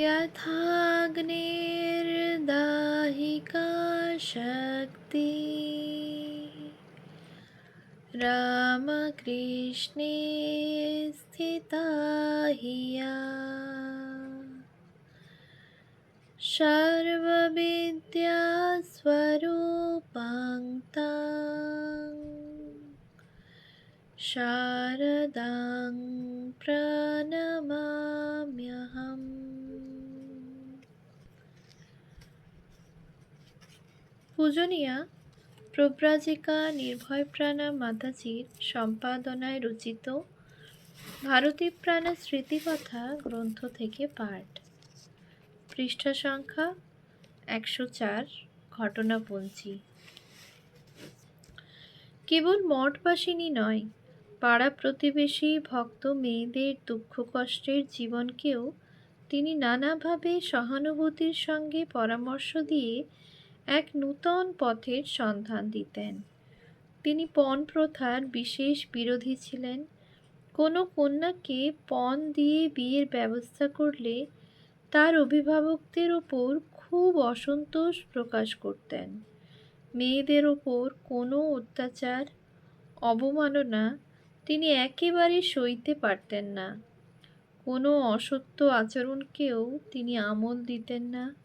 यथाग्नेर्दाहिका शक्ति। रामकृष्णे स्थिता हि या सर्वविद्यास्वरूपाङ् शारदां प्रणमाम्यहम्। পূজনীয়া, প্রব্রাজিকা, নির্ভয়প্রাণা মাতাজির সম্পাদনায় রচিত ভারতী প্রাণা স্মৃতিকথা গ্রন্থ থেকে পাঠ। পৃষ্ঠা সংখ্যা একশো চার, ঘটনাপঞ্জি। কেবল মঠবাসিনী নয়, পাড়া প্রতিবেশী ভক্ত মেয়েদের দুঃখ কষ্টের জীবনকেও তিনি নানাভাবে সহানুভূতির সঙ্গে পরামর্শ দিয়ে এক নূতন পথের সন্ধান দিতেন। তিনি পণ প্রথার বিশেষ বিরোধী ছিলেন। কোনো কন্যাকে পণ দিয়ে বিয়ের ব্যবস্থা করলে তার অভিভাবকদের ওপর খুব অসন্তোষ প্রকাশ করতেন। মেয়েদের ওপর কোনো অত্যাচার, অবমাননা তিনি একেবারে সইতে পারতেন না। কোনো অসত্য আচরণকেও তিনি আমল দিতেন না।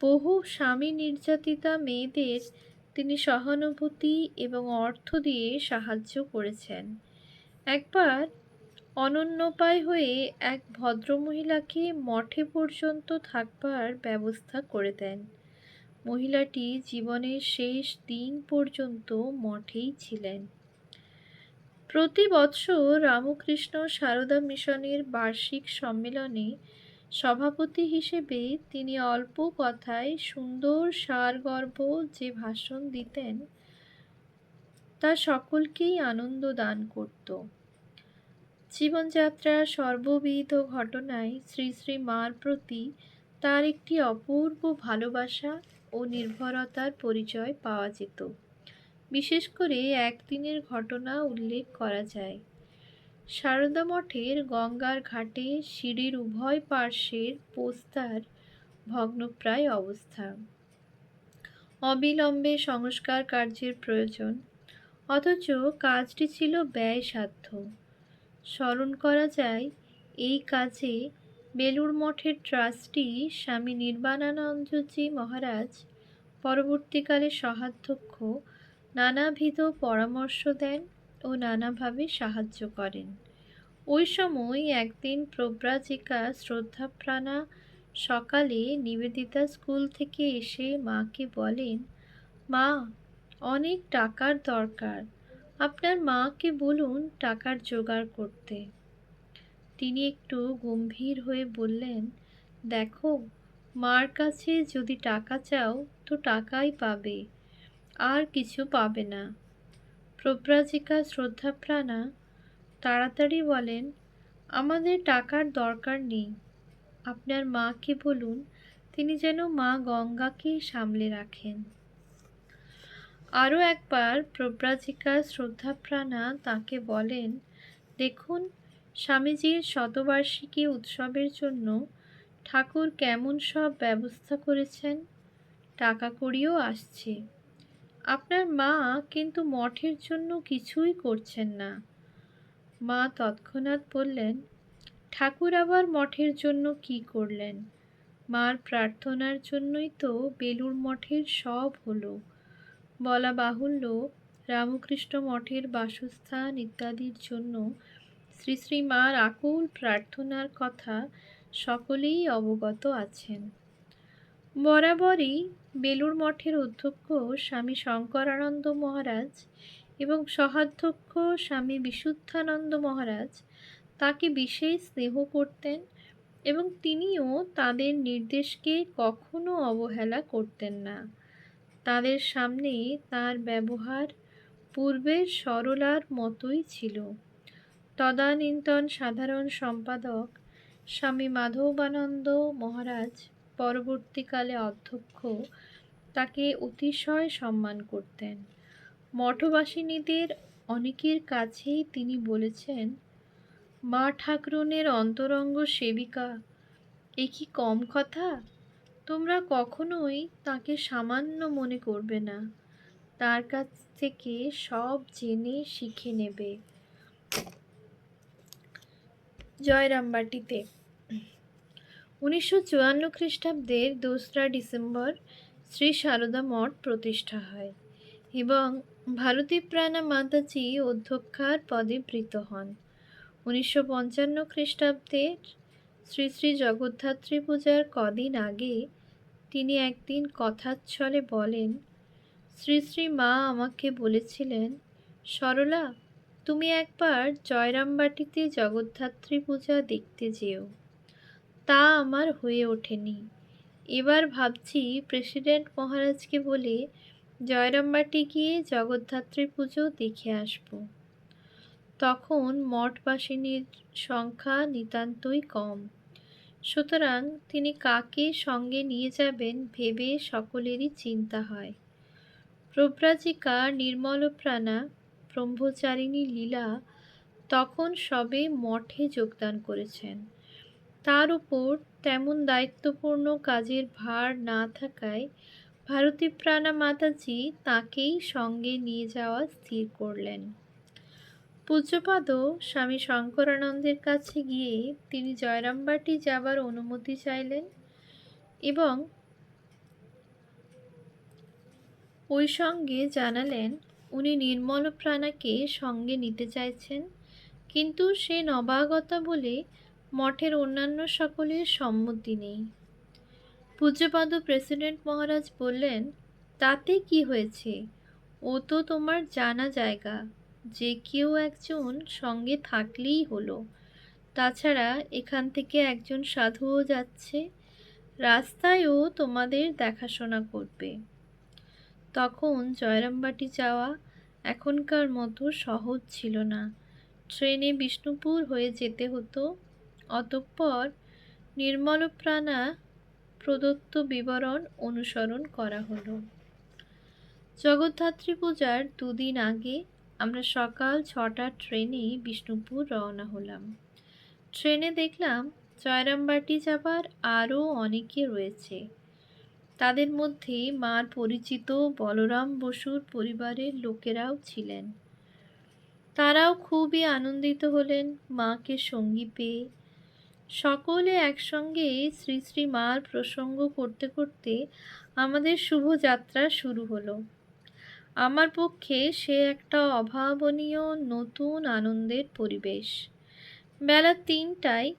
বহু স্বামী নির্যাতিতা মেয়েদের তিনি সহানুভূতি এবং অর্থ দিয়ে সাহায্য করেছেন। একবার অনন্যোপায় হয়ে এক ভদ্রমহিলাকে মঠে পর্যন্ত থাকবার ব্যবস্থা করে দেন। মহিলাটি জীবনের শেষ দিন পর্যন্ত মঠেই ছিলেন। প্রতি বৎসর রামকৃষ্ণ সারদা মিশনের বার্ষিক সম্মেলনে সভাপতি হিসেবে তিনি অল্প কথায় সুন্দর সারগর্ভ যে ভাষণ দিতেন, তা সকলকেই আনন্দ দান করত। জীবনযাত্রার সর্ববিধ ঘটনায় শ্রী শ্রী মার প্রতি তার একটি অপূর্ব ভালোবাসা ও নির্ভরতার পরিচয় পাওয়া যেত। বিশেষ করে একদিনের ঘটনা উল্লেখ করা যায়। সারদা মঠের গঙ্গার ঘাটে সিঁড়ির উভয় পার্শ্বের পোস্তার ভগ্নপ্রায় অবস্থা। অবিলম্বে সংস্কার কার্যের প্রয়োজন। অথচ কাজটি ছিল ব্যয়সাধ্য। স্মরণ করা যায়, এই কাজে বেলুর মঠের ট্রাস্টি স্বামী নির্বাণানন্দজি মহারাজ পরবর্তীকালে সহাধ্যক্ষ নানাবিধ পরামর্শ দেন ও নানাভাবে সাহায্য করেন। ওই সময় একদিন প্রব্রাজিকা শ্রদ্ধাপ্রাণা সকালে নিবেদিতা স্কুল থেকে এসে মাকে বলেন, মা, অনেক টাকার দরকার। আপনার মাকে বলুন টাকার জোগাড় করতে। তিনি একটু গম্ভীর হয়ে বললেন, দেখো, মার কাছে যদি টাকা চাও তো টাকাই পাবে, আর কিছু পাবে না। প্রব্রাজিকা শ্রদ্ধাপ্রাণা তাড়াতাড়ি বলেন, আমাদের টাকার দরকার নেই। আপনার মাকে বলুন, তিনি যেন মা গঙ্গাকে সামলে রাখেন। আরও একবার প্রব্রাজিকা শ্রদ্ধাপ্রাণা তাকে বলেন, দেখুন, স্বামীজির শতবার্ষিকী উৎসবের জন্য ঠাকুর কেমন সব ব্যবস্থা করেছেন। টাকা কড়িও আসছে। আপনার মা কিন্তু মঠের জন্য কিছুই করছেন না। মা তৎক্ষণাৎ বললেন, ঠাকুর আবার মঠের জন্য কি করলেন? মার প্রার্থনার জন্যই তো বেলুর মঠের সব হলো। বলা বাহুল্য, রামকৃষ্ণ মঠের বাসস্থান ইত্যাদির জন্য শ্রী শ্রী মার আকুল প্রার্থনার কথা সকলেই অবগত আছেন। বরাবরই বেলুর মঠের অধ্যক্ষ স্বামী শঙ্করানন্দ মহারাজ এবং সহাধ্যক্ষ স্বামী বিশুদ্ধানন্দ মহারাজ তাকে বিশেষ স্নেহ করতেন এবং তিনিও তাদের নির্দেশকে কখনো অবহেলা করতেন না। তাদের সামনে তার ব্যবহার পূর্বের সরলার মতোই ছিল। তদানীন্তন সাধারণ সম্পাদক স্বামী মাধবানন্দ মহারাজ পরবর্তীকালে অধ্যক্ষ তাকে অতিশয় সম্মান করতেন। মঠবাসিনীদের অনেকের কাছেই তিনি বলেছেন, মা ঠাকরুনের অন্তরঙ্গ সেবিকা, এ কি কম কথা? তোমরা কখনোই তাকে সামান্য মনে করবে না। তার কাছ থেকে সব জেনে শিখে নেবে। জয়রামবাটিতে উনিশশো চুয়ান্ন খ্রিস্টাব্দের দোসরা ডিসেম্বর শ্রী সারদা মঠ প্রতিষ্ঠা হয় এবং ভারতী প্রাণা মাতাজি অধ্যক্ষার পদে বৃত হন। উনিশশো পঞ্চান্ন খ্রিস্টাব্দের শ্রী শ্রী জগদ্ধাত্রী পূজার কদিন আগে তিনি একদিন কথাচ্ছলে বলেন, শ্রী শ্রী মা আমাকে বলেছিলেন, সরলা, তুমি একবার জয়রামবাটিতে জগদ্ধাত্রী পূজা দেখতে যেও। তা আমার হয়ে ওঠেনি। এবার ভাবছি প্রেসিডেন্ট মহারাজকে বলে জয়রামবাটি গিয়ে জগদ্ধাত্রী পুজো দেখে আসব। তখন মঠবাসিনীর সংখ্যা নিতান্তই কম। সুতরাং তিনি কাকে সঙ্গে নিয়ে যাবেন ভেবে সকলেরই চিন্তা হয়। প্রব্রাজিকা, নির্মলপ্রাণা, ব্রহ্মচারিণী লীলা তখন সবে মঠে যোগদান করেছেন। তার উপর তেমন দায়িত্বপূর্ণ কাজের ভার না থাকায় ভারতী প্রাণা মাতাজি তাকেই সঙ্গে নিয়ে যাওয়া স্থির করলেন। পূজ্যপাদ স্বামী শঙ্করানন্দের কাছে গিয়ে তিনি জয়রামবাটি যাবার অনুমতি চাইলেন এবং ওই সঙ্গে জানালেন, উনি নির্মল প্রাণাকে সঙ্গে নিতে চাইছেন, কিন্তু সে নবাগতা বলে মঠের অন্যান্য সকলের সম্মতি নেই। পূজ্যপাদ প্রেসিডেন্ট মহারাজ বললেন, তাতে কি হয়েছে? ও তো তোমার জানা জায়গা, যে কেউ একজন সঙ্গে থাকলেই হলো। তাছাড়া এখান থেকে একজন সাধুও যাচ্ছে রাস্তায়ও তোমাদের দেখাশোনা করবে তখন জয়রামবাটি যাওয়া এখনকার মতো সহজ ছিল না। ট্রেনে বিষ্ণুপুর হয়ে যেতে হতো অতঃপর নির্মলপ্রাণা প্রদত্ত বিবরণ অনুসরণ করা হলো। জগদ্ধাত্রী পূজার দুদিন আগে আমরা সকাল ছটার ট্রেনে বিষ্ণুপুর রওনা হলাম। ট্রেনে দেখলাম জয়রামবাটি যাবার আরও অনেকে রয়েছে। তাদের মধ্যে মার পরিচিত বলরাম বসুর পরিবারের লোকেরাও ছিলেন। তারাও খুবই আনন্দিত হলেন, মাকে সঙ্গী পেয়ে সকলে একসঙ্গে শ্রী শ্রী মার প্রসঙ্গ করতে করতে আমাদের শুভযাত্রা শুরু হলো। আমার পক্ষে সে একটা অভাবনীয় নতুন আনন্দের পরিবেশ। বেলা তিনটায়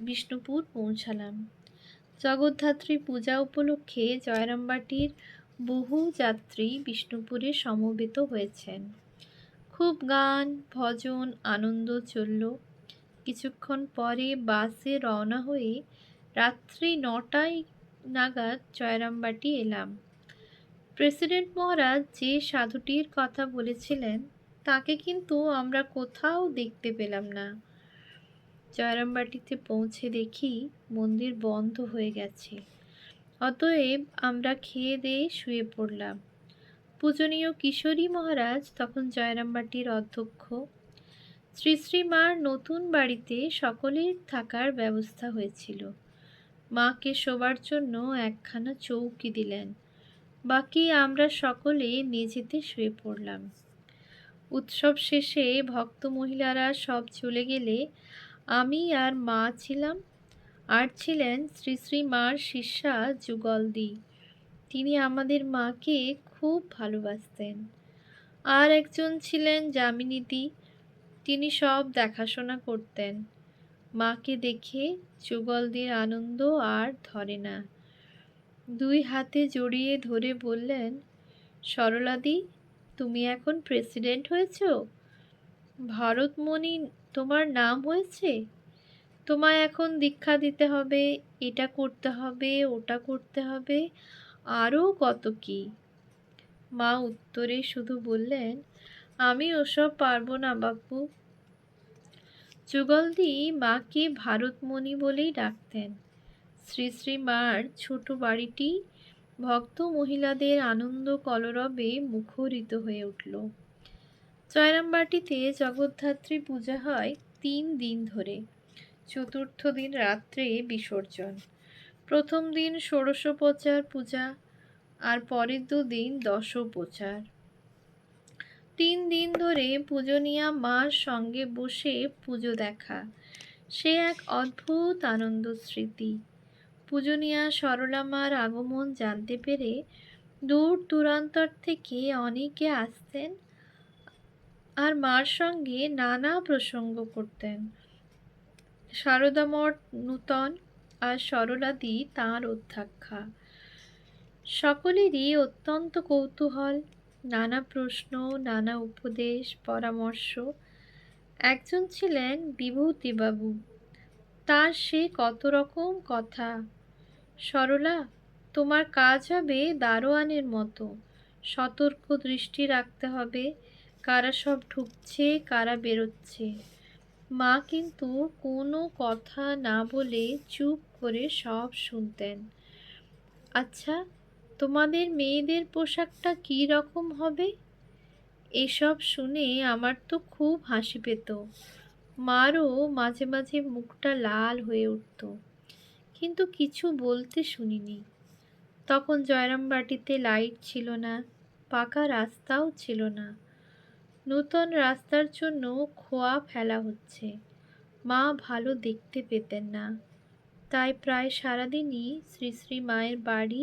বিষ্ণুপুর পৌঁছালাম। জগদ্ধাত্রী পূজা উপলক্ষে জয়রামবাটির বহু যাত্রী বিষ্ণুপুরে সমবেত হয়েছেন। খুব গান, ভজন, আনন্দ চলল। কিছুক্ষণ পরে বাসে রওনা হয়ে রাত্রি নটায় নাগাদ জয়রামবাটি এলাম। প্রেসিডেন্ট মহারাজ যে সাধুটির কথা বলেছিলেন, তাকে কিন্তু আমরা কোথাও দেখতে পেলাম না। জয়রামবাটিতে পৌঁছে দেখি মন্দির বন্ধ হয়ে গেছে। অতএব আমরা খেয়ে দিয়ে শুয়ে পড়লাম। পূজনীয় কিশোরী মহারাজ তখন জয়রামবাটির অধ্যক্ষ শ্রী শ্রী মার নতুন বাড়িতে সকলের থাকার ব্যবস্থা হয়েছিল। মাকে শোবার জন্য একখানা চৌকি দিলেন। বাকি আমরা সকলে মেঝেতে শুয়ে পড়লাম। উৎসব শেষে ভক্ত মহিলারা সব চলে গেলে আমি আর মা ছিলাম, আর ছিলেন শ্রী শ্রী মার শিষ্যা যুগলদি। তিনি আমাদের মাকে খুব ভালোবাসতেন। আর একজন ছিলেন যামিনীদি তিনি সব দেখাশোনা করতেন। মাকে দেখে যুগলদির আনন্দ আর ধরে না। দুই হাতে জড়িয়ে ধরে বললেন, সরলাদি, তুমি এখন প্রেসিডেন্ট হয়েছ? ভারতমণি, তোমার নাম হয়েছে? তোমায় এখন দীক্ষা দিতে হবে, এটা করতে হবে, ওটা করতে হবে, আরও কত কি? মা উত্তরে শুধু বললেন আমি ওসব পারব না বাপু যুগলদি মাকে ভারতমণি বলেই ডাকতেন। শ্রী শ্রী মার ছোট বাড়িটি ভক্ত মহিলাদের আনন্দ কলরবে মুখরিত হয়ে উঠল। জয়রামবাটিতে জগদ্ধাত্রী পূজা হয় তিন দিন ধরে। চতুর্থ দিন রাত্রে বিসর্জন। প্রথম দিন ষোড়শোপচার পূজা আর পরের দুদিন দশোপচার। তিন দিন ধরে পূজনীয়া মার সঙ্গে বসে পুজো দেখা। সে এক অদ্ভুত আনন্দ স্মৃতি। পূজনীয়া সরলা মার আগমন জানতে পেরে দূর দূরান্তর থেকে অনেকে আসতেন আর মার সঙ্গে নানা প্রসঙ্গ করতেন। শারদামঠ নূতন আর সরলাদি তাঁর অধ্যাক্ষা। সকলেরই অত্যন্ত কৌতূহল নানা প্রশ্ন, নানা উপদেশ, পরামর্শ। একজন ছিলেন বিভূতিবাবু। তার সে কত রকম কথা। সরলা, তোমার কাজ হবে দারোয়ানের মতো। সতর্ক দৃষ্টি রাখতে হবে। কারা সব ঢুকছে, কারা বেরোচ্ছে। মা কিন্তু কোনো কথা না বলে চুপ করে সব শুনতেন। আচ্ছা তোমাদের মেয়েদের পোশাকটা কী রকম হবে? এসব শুনে আমার তো খুব হাসি পেত। মারও মাঝে মাঝে মুখটা লাল হয়ে উঠত, কিন্তু কিছু বলতে শুনিনি। তখন জয়রামবাটিতে লাইট ছিল না, পাকা রাস্তাও ছিল না। নূতন রাস্তার জন্য খোয়া ফেলা হচ্ছে, মা ভালো দেখতে পেতেন না। তাই প্রায় সারাদিনই শ্রী শ্রী মায়ের বাড়ি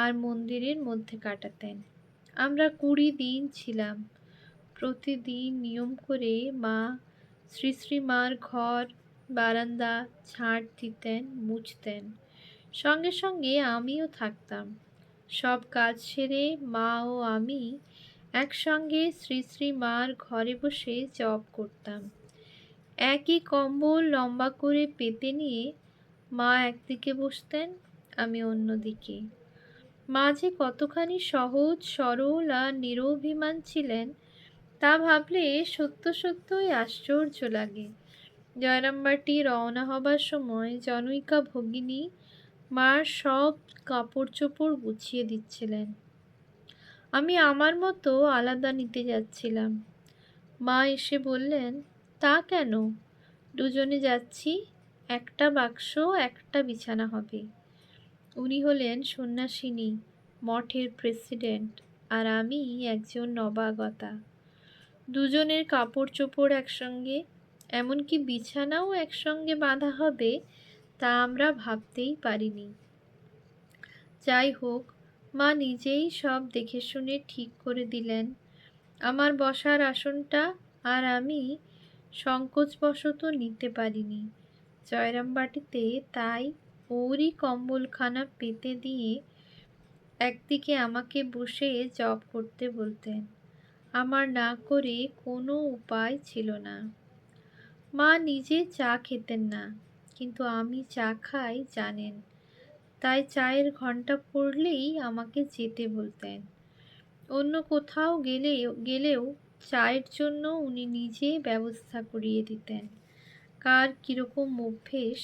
আর মন্দিরের মধ্যে কাটাতেন। আমরা কুড়ি দিন ছিলাম। প্রতিদিন নিয়ম করে মা শ্রী শ্রী মার ঘর, বারান্দা ঝাঁট দিতেন, মুছতেন। সঙ্গে সঙ্গে আমিও থাকতাম। সব কাজ সেরে মা ও আমি একসঙ্গে শ্রী শ্রী মার ঘরে বসে জব করতাম। একই কম্বল লম্বা করে পেতে নিয়ে মা একদিকে বসতেন, আমি অন্যদিকে। মা যে কতখানি সহজ, সরল আর নিরভিমান ছিলেন, তা ভাবলে সত্য সত্যই আশ্চর্য লাগে। জয়রামবাটি রওনা হবার সময় জনৈকা ভগিনী মার সব কাপড় চোপড় গুছিয়ে দিচ্ছিলেন। আমি আমার মতো আলাদা নিতে যাচ্ছিলাম। মা এসে বললেন, তা কেন? দুজনে যাচ্ছি, একটা বাক্স, একটা বিছানা হবে। উনি হলেন সন্ন্যাসিনী, মঠের প্রেসিডেন্ট আর আমি একজন নবাগতা। দুজনের কাপড় চোপড় একসঙ্গে, এমনকি বিছানাও একসঙ্গে বাঁধা হবে তা আমরা ভাবতেই পারিনি। যাই হোক, মা নিজেই সব দেখে শুনে ঠিক করে দিলেন। আমার বসার আসনটা আর আমি সংকোচবশত নিতে পারিনি। জয়রামবাটিতে তাই ওরই কম্বলখানা পেতে দিয়ে একদিকে আমাকে বসে জব করতে বলতেন। আমার না করে কোনো উপায় ছিল না। মা নিজে চা খেতেন না, কিন্তু আমি চা খাই জানেন। তাই চায়ের ঘণ্টা পড়লেই আমাকে যেতে বলতেন। অন্য কোথাও গেলে, গেলেও চায়ের জন্য উনি নিজে ব্যবস্থা করিয়ে দিতেন। কার কীরকম অভ্যেস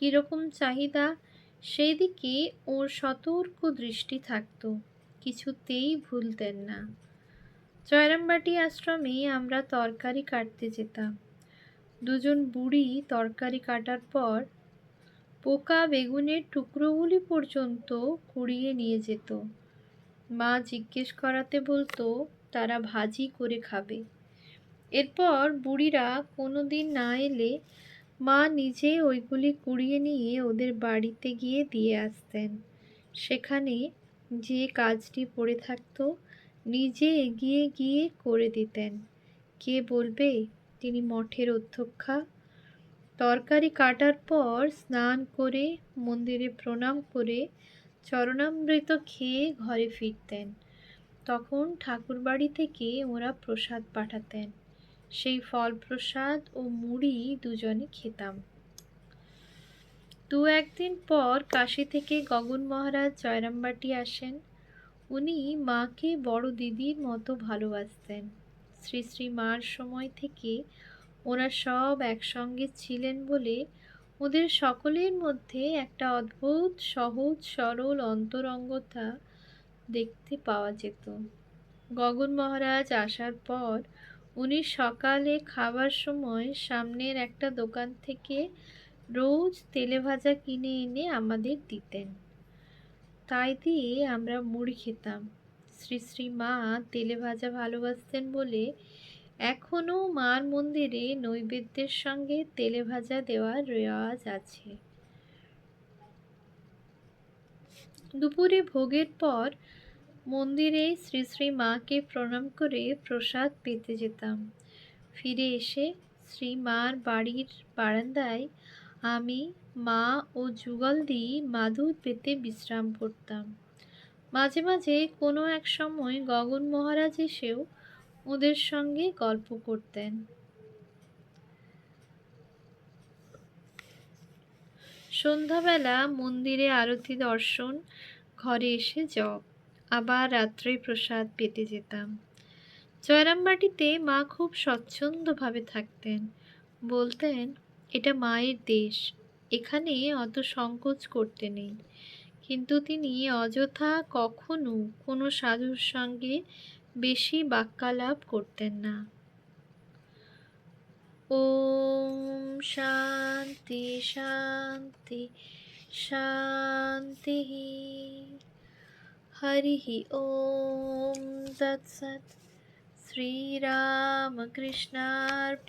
কীরকম চাহিদা সেই দিকে ওর সতর্ক দৃষ্টি থাকত। কিছুতেই ভুলতেন না। জয়রামবাটি আশ্রমে আমরা তরকারি কাটতে যেতাম। দুজন বুড়ি তরকারি কাটার পর পোকা বেগুনের টুকরোগুলি পর্যন্ত কুড়িয়ে নিয়ে যেত। মা জিজ্ঞেস করাতে বলতো, তারা ভাজি করে খাবে। এরপর বুড়িরা কোনো দিন না এলে মা নিজে ওইগুলি কুড়িয়ে নিয়ে ওদের বাড়িতে গিয়ে দিয়ে আসতেন। সেখানে যে কাজটি পড়ে থাকতো, নিজে এগিয়ে গিয়ে করে দিতেন। কে বলবে? তিনি মঠের অধ্যক্ষা। তরকারি কাটার পর স্নান করে, মন্দিরে প্রণাম করে চরণামৃত খেয়ে ঘরে ফিরতেন। তখন ঠাকুরবাড়ি থেকে ওরা প্রসাদ পাঠাতেন। সেই ফল প্রসাদ ও মুড়ি দুজনে খেতাম। দু একদিন পর কাশি থেকে গগন মহারাজ জয়রামবাটি আসেন। উনি মাকে বড় দিদির মতো ভালোবাসতেন। শ্রী শ্রী মার সময় থেকে ওরা সব একসঙ্গে ছিলেন বলে ওদের সকলের মধ্যে একটা অদ্ভুত, সহজ, সরল অন্তরঙ্গতা দেখতে পাওয়া যেত। গগন মহারাজ আসার পর উনি সকালে খাবার সময় সামনের একটা দোকান থেকে রোজ তেলে ভাজা কিনে এনে আমাদের দিতেন। তাই দিয়ে আমরা মুড়ি খেতাম। শ্রী শ্রী মা তেলে ভাজা ভালোবাসতেন বলে এখনও মার মন্দিরে নৈবেদ্যের সঙ্গে তেলে ভাজা দেওয়ার রেওয়াজ আছে। দুপুরে ভোগের পর মন্দিরে শ্রী শ্রী মাকে প্রণাম করে প্রসাদ পেতে যেতাম। ফিরে এসে শ্রী মার বাড়ির বারান্দায় আমি মা ও যুগলদি মাদুর পেতে বিশ্রাম করতাম। মাঝে মাঝে কোনো এক সময় গগন মহারাজ এসেও ওদের সঙ্গে গল্প করতেন। সন্ধ্যাবেলা মন্দিরে আরতি দর্শন, ঘরে এসে জপ। আবার রাত্রে প্রসাদ পেতে যেতাম। জয়রামবাটিতে মা খুব স্বচ্ছন্দভাবে থাকতেন। বলতেন, এটা মায়ের দেশ, এখানে অত সংকোচ করতে নেই। কিন্তু তিনি অযথা কখনো কোনো সাধুর সঙ্গে বেশি বাক্যালাপ করতেন না। ওম শান্তি শান্তি শান্তি हरिः श्री राम कृष्णार्पणमस्तु